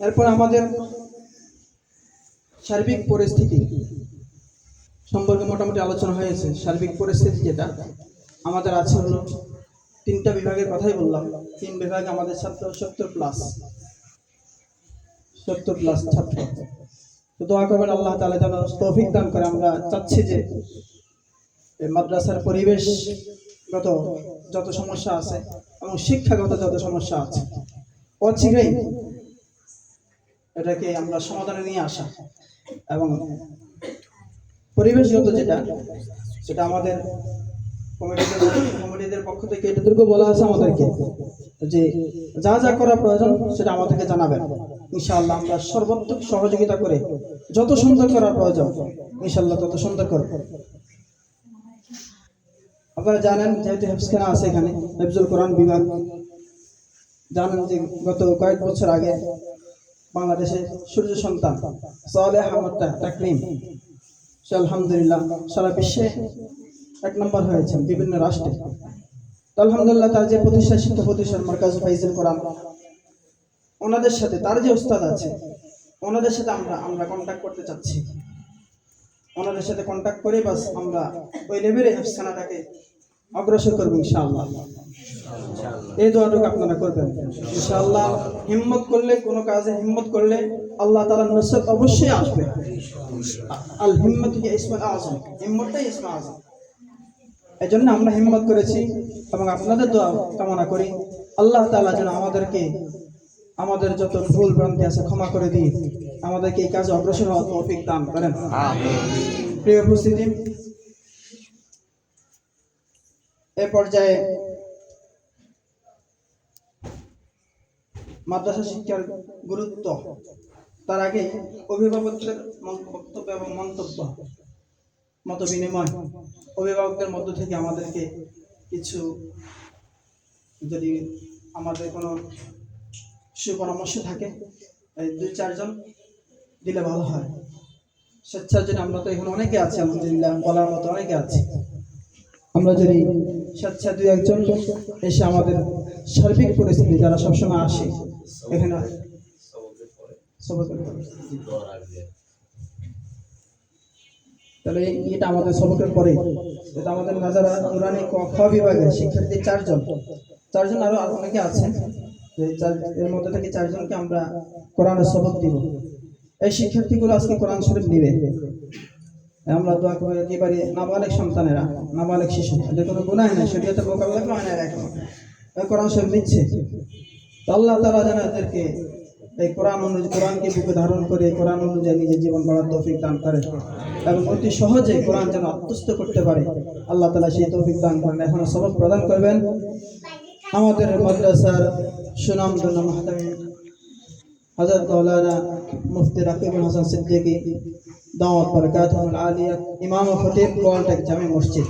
এরপর আমাদের সার্বিক পরিস্থিতি সম্পর্কে মোটামুটি আলোচনা হয়েছে। সার্বিক পরিস্থিতি যেটা, আমাদের আছে হলো তিনটা বিভাগের কথাই বললাম। তিন বিভাগ আমাদের ছাত্র, সত্তর প্লাস সত্তর প্লাস ছাত্র। তো দোয়া করবেন আল্লাহ তালা যেন তৌফিক দান করে। আমরা চাচ্ছি যে মাদ্রাসার পরিবেশগত যত সমস্যা আছে এবং শিক্ষাগত যত সমস্যা আছে অচিরেই এটাকে আমরা সমাধানে নিয়ে আসা। এবং পরিবেশগত যেটা, সেটা আমাদের কমিটিদের পক্ষ থেকে এটুকু বলা আছে আমাদেরকে, যে যা যা করা প্রয়োজন সেটা আমাদেরকে জানাবেন। ইনশাআল্লাহ আমরা সর্বাত্মক সহযোগিতা করে যত সুন্দর করা প্রয়োজন, ইনশাআল্লাহ তত সুন্দর করব। আপনারা জানেন, যেহেতু হেফসখানা আছে এখানে, হেফজুল কোরআন বিভাগ, জানেন যে গত কয়েক বছর আগে বাংলাদেশের সূর্য সন্তান সালেহ আহমদ তাকলিম। সে আলহামদুলিল্লাহ সারা বিশ্বে এক নম্বর হয়েছেন বিভিন্ন রাষ্ট্রে। তো আলহামদুলিল্লাহ তার যে প্রতিষ্ঠা শিক্ষা প্রতিষ্ঠান মার্কাজ ফাইজুল কোরআন, ওনাদের সাথে তার যে উস্তাদ আছে, ওনাদের সাথে আমরা আমরা কন্ট্যাক্ট করতে চাচ্ছি। ওনাদের সাথে কন্ট্যাক্ট করে বাস আমরা ওই লেভেলে হেফসখানাটাকে অগ্রসর করব ইনশাআল্লাহ। এই দোয়াটুকু আপনারা করবেন। ইনশাআল্লাহ হিম্মত করলে কোনো কাজে হিম্মত করলে আল্লাহ তাআলা নসরত অবশ্যই আসবে। আল হিম্মত ইসমুল আযম হিম্মতটাই ইসমুল আযম এই জন্য আমরা হিম্মত করেছি এবং আপনাদের দোয়া কামনা করি। আল্লাহ তাআলা যেন আমাদেরকে আমাদের যত ভুল ভ্রান্তি আছে ক্ষমা করে দিয়ে আমাদেরকে এই কাজে অগ্রসর হওয়ার তৌফিক দান করেন। প্রিয় উপস্থিতি এ পর্যায়ে মাদ্রাসা শিক্ষার গুরুত্ব, তার আগে অভিভাবকদের বক্তব্য এবং মন্তব্য, মত বিনিময়। অভিভাবকদের মধ্য থেকে আমাদেরকে কিছু যদি আমাদের কোনো সুপরামর্শ থাকে, এই দুই চারজন দিলে ভালো হয়। স্বেচ্ছার জন্য আমরা তো এখন অনেকে আছি, আলহামদুলিল্লাহ, বলার মতো অনেকে আছি। আমরা যদি স্বেচ্ছা দুই একজন এসে আমাদের সার্বিক পরিস্থিতি যারা সবসময় আসে, এখানে তাহলে এটা আমাদের সবকের পরে। এটা আমাদের নাজারা নুরানি খ বিভাগের শিক্ষার্থী চারজন। চারজন আরও অনেকে আছেন। এর মধ্যে থেকে চারজনকে আমরা কোরআনের সবক দিব। এই শিক্ষার্থীগুলো আজকে কোরআন শরীফ নিবে। আমরা দোয়া করে একেবারে নাবালেক সন্তানেরা, নাবালেক শিশু। যে কোনো গুণায় নাই শরীয়তে মোকাবিলা হয় না। এখন কোরআন শরীফ নিচ্ছে। আল্লাহ তালা যেন এদেরকে এই কোরআন অনুযায়ী কোরআনকে বুকে ধারণ করে, কোরআন অনুযায়ী নিজের জীবন গড়ার তৌফিক দান করে এবং অতি সহজে কোরআন যেন আত্মস্থ করতে পারে। আল্লাহ তালা সেই তৌফিক দান করেন। এখন সবক প্রদান করবেন। আমাদের মাদ্রাসার সুনামধন্য মাহতামিম হজরত মৌলানা মুফতি রাকিবুল হাসান সিদ্দিকী দাওয়াত বরকাত আলিয়া ইমাম ফতেহ গোয়ালটেক জামে মসজিদ